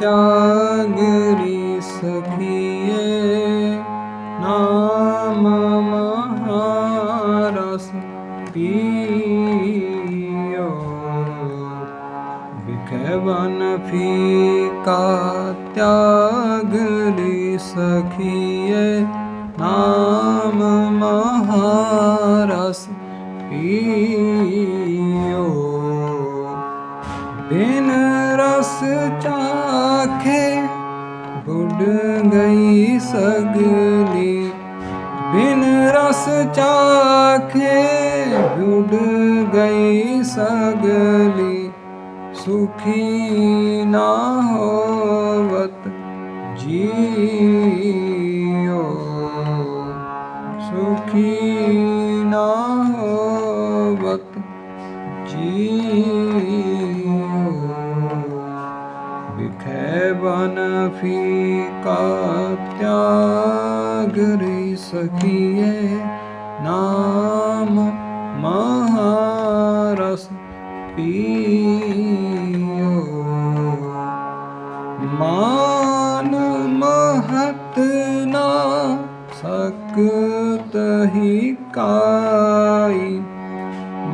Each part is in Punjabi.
त्यागरि नाम महारस पियो विवन फिका त्यागरि सखि नामारस पियो ਬਿਨ ਰਸ ਚਾਖੇ ਬੁੱਢ ਗਈ ਸਗਲੀ। ਬਿਨ ਰਸ ਚਾਖੇ ਬੁੱਢ ਗਈ ਸਗਲੀ। ਸੁਖੀ ਨਾ ਹੋਵਤ ਜੀਓ ਸੁਖੀ ਨਾ ਹੋਵਤ ਬਨ ਫੀਕਾ ਤਿਆਗਰੀ ਸਖੀਏ ਨਾਮ ਮਹਾਰਸ ਪੀਓ। ਮਾਨ ਮਹਤ ਨਾ ਸਕਤ ਹੀ ਕਾਈ।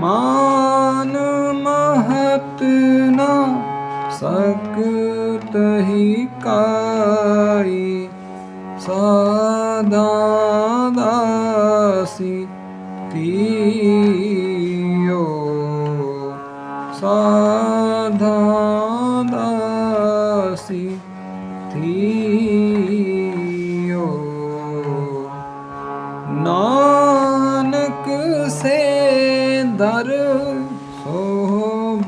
ਮਾਨ ਮਹਤ ਨਾ ਸਕਤ ਹੀ ਕਾਈ ਸਦਾ ਦਾਸੀ ਤੀਓ ਸਦਾ ਦਾਸੀ ਥੀਓ। ਨਾਨਕ ਸੇ ਦਰ ਸੋਭਵੰਤੇ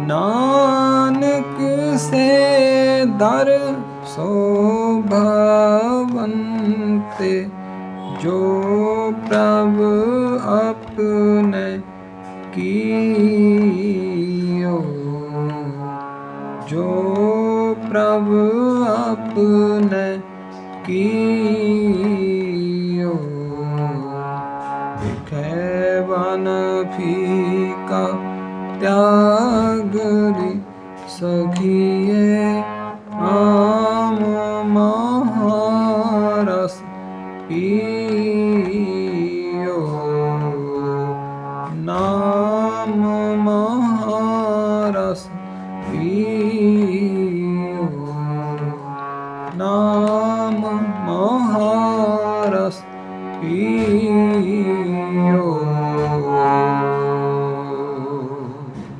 ਨਾਨਕ ਸੇ ਦਰ ਸੋਭਵੰਤੇ ਜੋ ਪ੍ਰਭ ਆਪਨੇ ਕੀਓ। ਜੋ ਪ੍ਰਭ ਆਪਨੇ ਕੀਓ। ਵਿਖੇ ਵਨ ਫੀਕਾ त्यागरि सगि नाारस पीयो। नाम महारस पीयो। नाम महारस पीयो।